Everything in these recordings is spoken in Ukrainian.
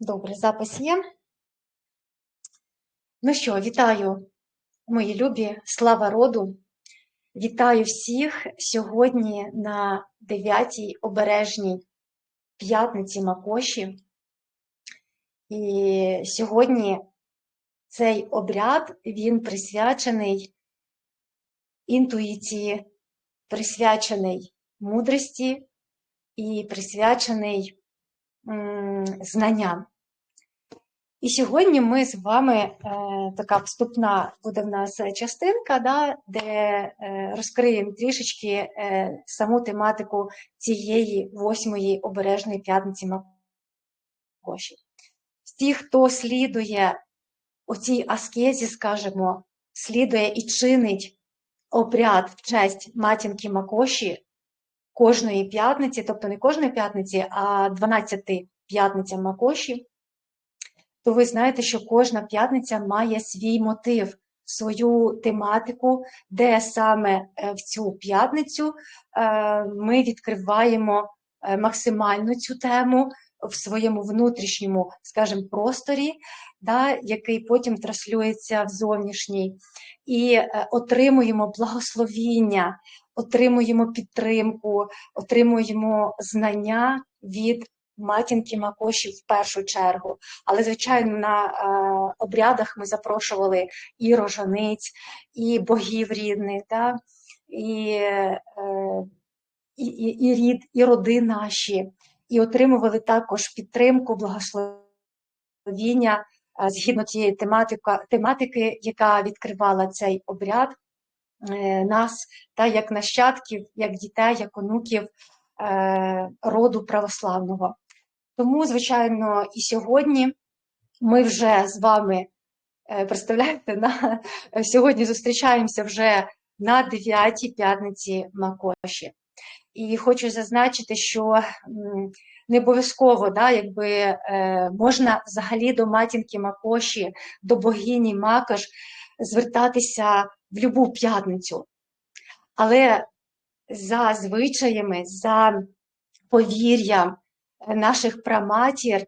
Добре, запис є. Ну що, вітаю, мої любі, слава роду. Вітаю всіх сьогодні на 9-й обережній п'ятниці Макоші. І сьогодні цей обряд він присвячений інтуїції, присвячений мудрості і присвячений знанням. І сьогодні ми з вами е, така вступна буде в нас частинка, да, де е, розкриємо трішечки е, саму тематику цієї восьмої обережної п'ятниці Макоші. Ті, хто слідує оцій аскезі, скажімо, слідує і чинить обряд в честь матінки Макоші кожної п'ятниці, тобто не кожної п'ятниці, а 12 п'ятниця Макоші, то ви знаєте, що кожна п'ятниця має свій мотив, свою тематику, де саме е, в цю п'ятницю е, ми відкриваємо е, максимально цю тему в своєму внутрішньому, скажімо, просторі, да, який потім транслюється в зовнішній, і отримуємо благословіння, отримуємо підтримку, отримуємо знання від матінки Макоші в першу чергу. Але, звичайно, на е, обрядах ми запрошували і рожаниць, і богів рідних, да? і, е, і, і, і рід, і роди наші, і отримували також підтримку, благословіння е, згідно тієї тематики, тематики, яка відкривала цей обряд. Е, нас, та як нащадків, як дітей, як онуків е, роду православного. Тому, звичайно, і сьогодні ми вже з вами, е, представляєте, на, сьогодні зустрічаємося вже на 9-й п'ятниці Макоші. І хочу зазначити, що не обов'язково да, якби, е, можна взагалі до матінки Макоші, до богині Макаш звертатися в будь-яку п'ятницю. Але за звичаями, за повір'ям, наших праматір,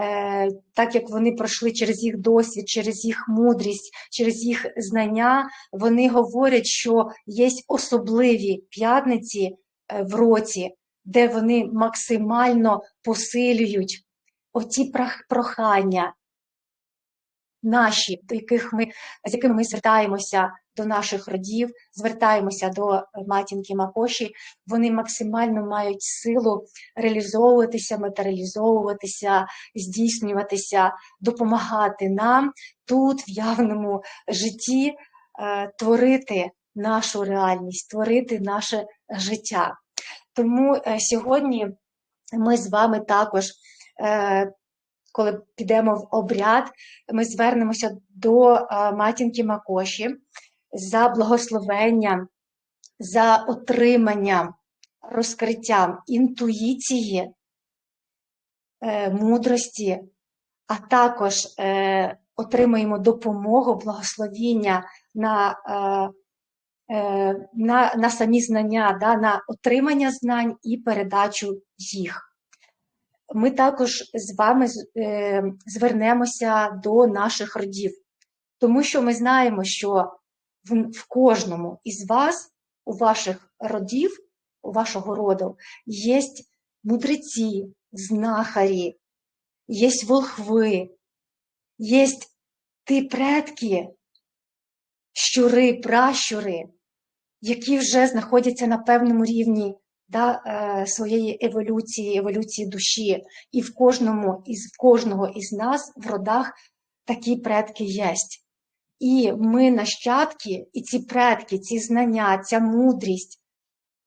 е, так як вони пройшли через їх досвід, через їх мудрість, через їх знання, вони говорять, що є особливі п'ятниці е, в році, де вони максимально посилюють оці прохання, наші, до яких ми, з якими ми звертаємося до наших родів, звертаємося до матінки Макоші, вони максимально мають силу реалізовуватися, матеріалізовуватися, здійснюватися, допомагати нам тут, в явному житті, е, творити нашу реальність, творити наше життя. Тому е, сьогодні ми з вами також е, коли підемо в обряд, ми звернемося до матінки Макоші за благословенням, за отриманням, розкриттям інтуїції, е, мудрості, а також е, отримаємо допомогу, благословіння на е, на, на самі знання, да, на отримання знань і передачу їх. Ми також з вами звернемося до наших родів, тому що ми знаємо, що в кожному із вас, у ваших родів, у вашого роду, є мудреці, знахарі, є волхви, є ті предки, щури, пращури, які вже знаходяться на певному рівні да, е, своєї еволюції, еволюції душі, і в кожному із в кожного із нас в родах такі предки є. І ми нащадки, і ці предки, ці знання, ця мудрість,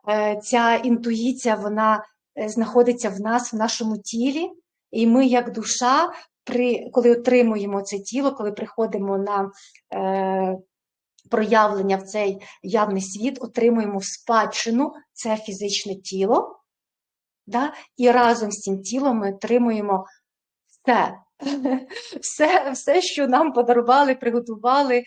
е, ця інтуїція, вона е, знаходиться в нас, в нашому тілі, і ми, як душа, при, коли отримуємо це тіло, коли приходимо на проявлення в цей явний світ, отримуємо в спадщину це фізичне тіло, да? і разом з цим тілом ми отримуємо все, все, все, що нам подарували, приготували,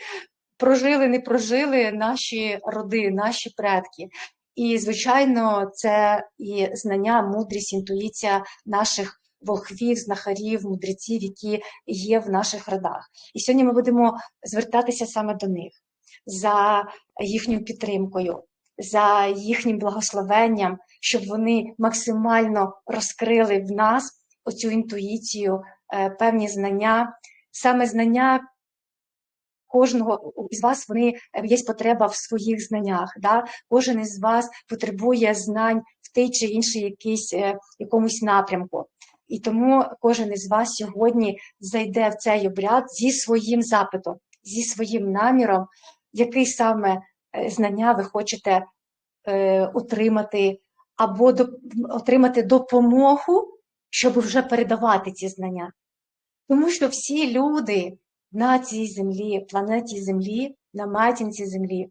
прожили, не прожили наші роди, наші предки. І, звичайно, це і знання, мудрість, інтуїція наших волхвів, знахарів, мудреців, які є в наших родах. І сьогодні ми будемо звертатися саме до них за їхньою підтримкою, за їхнім благословенням, щоб вони максимально розкрили в нас оцю інтуїцію, певні знання, саме знання. Кожного із вас вони є потреба в своїх знаннях. Да? Кожен із вас потребує знань в той чи інший якийсь е, якомусь напрямку. І тому кожен із вас сьогодні зайде в цей обряд зі своїм запитом, зі своїм наміром, який саме е, знання ви хочете е, отримати, або до, отримати допомогу, щоб вже передавати ці знання. Тому що всі люди на цій землі, планеті Землі, на матінці Землі,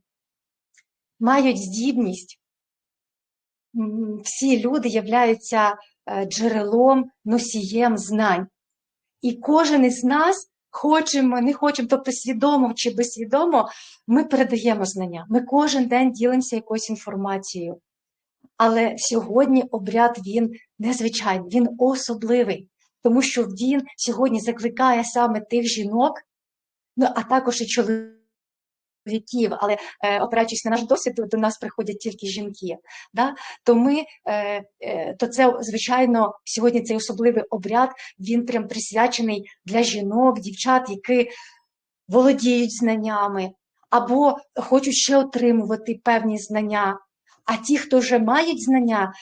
мають здібність. Всі люди являються е, джерелом, носієм знань. І кожен із нас хочемо, не хочемо, тобто свідомо чи безсвідомо, ми передаємо знання. Ми кожен день ділимося якоюсь інформацією. Але сьогодні обряд він незвичайний, він особливий, тому що він сьогодні закликає саме тих жінок, ну а також і чоловіків, але е, опираючись на наш досвід, до нас приходять тільки жінки. Да? То ми, е, е, то це, звичайно, сьогодні цей особливий обряд, він прям присвячений для жінок, дівчат, які володіють знаннями, або хочуть ще отримувати певні знання. А ті, хто вже мають знання,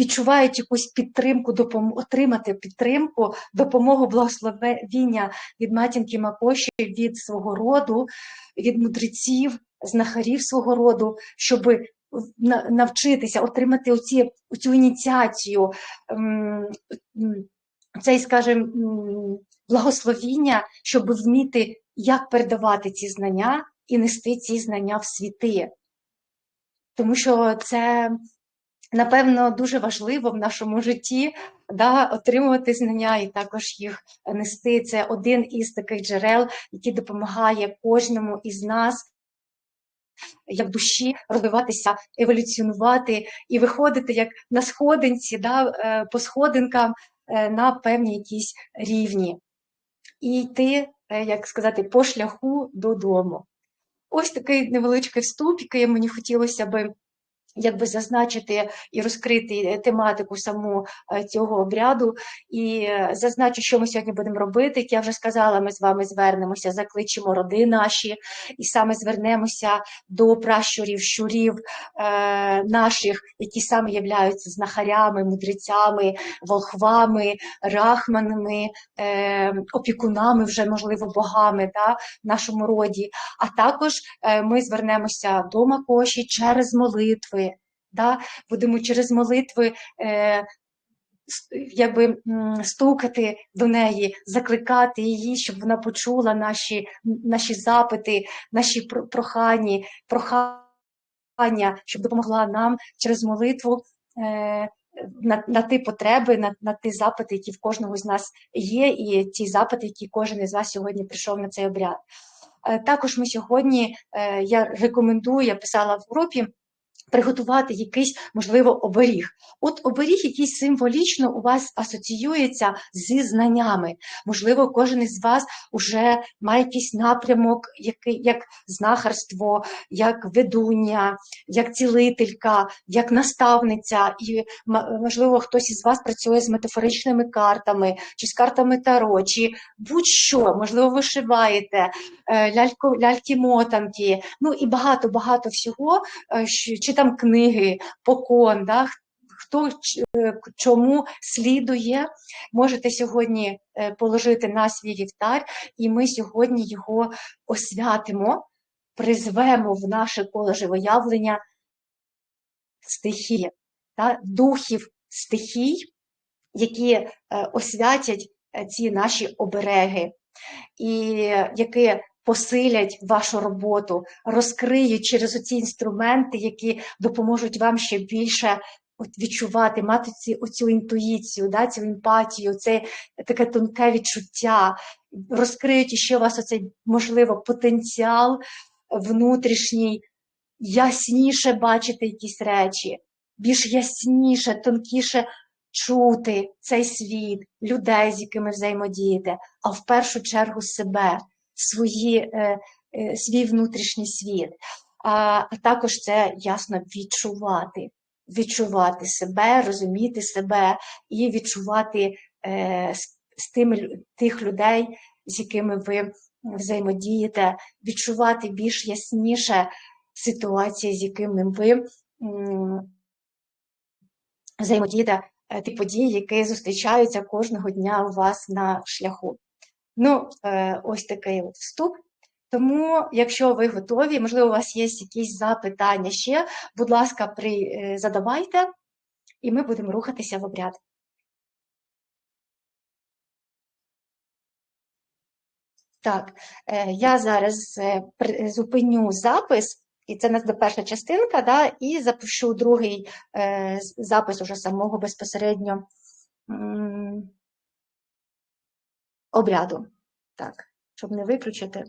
відчувають якусь підтримку, допом... отримати підтримку, допомогу благословення від матінки Макоші, від свого роду, від мудреців, знахарів свого роду, щоб навчитися отримати оці, цю ініціацію, цей, скажімо, благословіння, щоб вміти, як передавати ці знання і нести ці знання в світи. Тому що це Напевно, дуже важливо в нашому житті да, отримувати знання і також їх нести. Це один із таких джерел, який допомагає кожному із нас, як душі, розвиватися, еволюціонувати і виходити як на сходинці, да, е, по сходинкам е, на певні якісь рівні. І йти, е, як сказати, по шляху додому. Ось такий невеличкий вступ, який мені хотілося би якби зазначити і розкрити тематику саму е, цього обряду. І е, зазначу, що ми сьогодні будемо робити. Як я вже сказала, ми з вами звернемося, закличемо роди наші, і саме звернемося до пращурів, щурів е, наших, які саме являються знахарями, мудрецями, волхвами, рахманами, е, опікунами, вже, можливо, богами да, в нашому роді. А також е, ми звернемося до Макоші через молитви да? будемо через молитви е, якби стукати до неї, закликати її, щоб вона почула наші наші запити, наші прохання, прохання, щоб допомогла нам через молитву. Е, на на ті потреби, на на ті запити, які в кожного з нас є, і ті запити, які кожен із вас сьогодні прийшов на цей обряд. Е, також ми сьогодні, е, я рекомендую, я писала в групі, приготувати якийсь, можливо, оберіг. От оберіг, який символічно у вас асоціюється зі знаннями. Можливо, кожен із вас вже має якийсь напрямок, який, як знахарство, як ведуння, як цілителька, як наставниця. І, можливо, хтось із вас працює з метафоричними картами, чи з картами таро, чи будь-що, можливо, вишиваєте, е, ляльки-мотанки, ну і багато-багато всього, е, чи там книги, покон, да, хто е, чому слідує, можете сьогодні е, положити на свій вівтар, і ми сьогодні його освятимо, призвемо в наше коло живоявлення стихії, да, духів стихій, які е, освятять ці наші обереги, і які посилять вашу роботу, розкриють через оці інструменти, які допоможуть вам ще більше от відчувати, мати ці, оцю інтуїцію, да, цю емпатію, це таке тонке відчуття, розкриють ще у вас оцей, можливо, потенціал внутрішній, ясніше бачити якісь речі, більш ясніше, тонкіше чути цей світ, людей, з якими взаємодієте, а в першу чергу себе, свої, е, е, свій внутрішній світ. А, також це ясно відчувати, відчувати себе, розуміти себе і відчувати е, з, тими тих людей, з якими ви взаємодієте, відчувати більш ясніше ситуації, з якими ви взаємодієте, ті події, які зустрічаються кожного дня у вас на шляху. Ну, е, ось такий от вступ. Тому, якщо ви готові, можливо, у вас є якісь запитання ще, будь ласка, при, е, задавайте, і ми будемо рухатися в обряд. Так, е, я зараз зупиню запис, і це нас перша частинка, да, і запишу другий запис уже самого безпосередньо обряду. Так, щоб не виключити.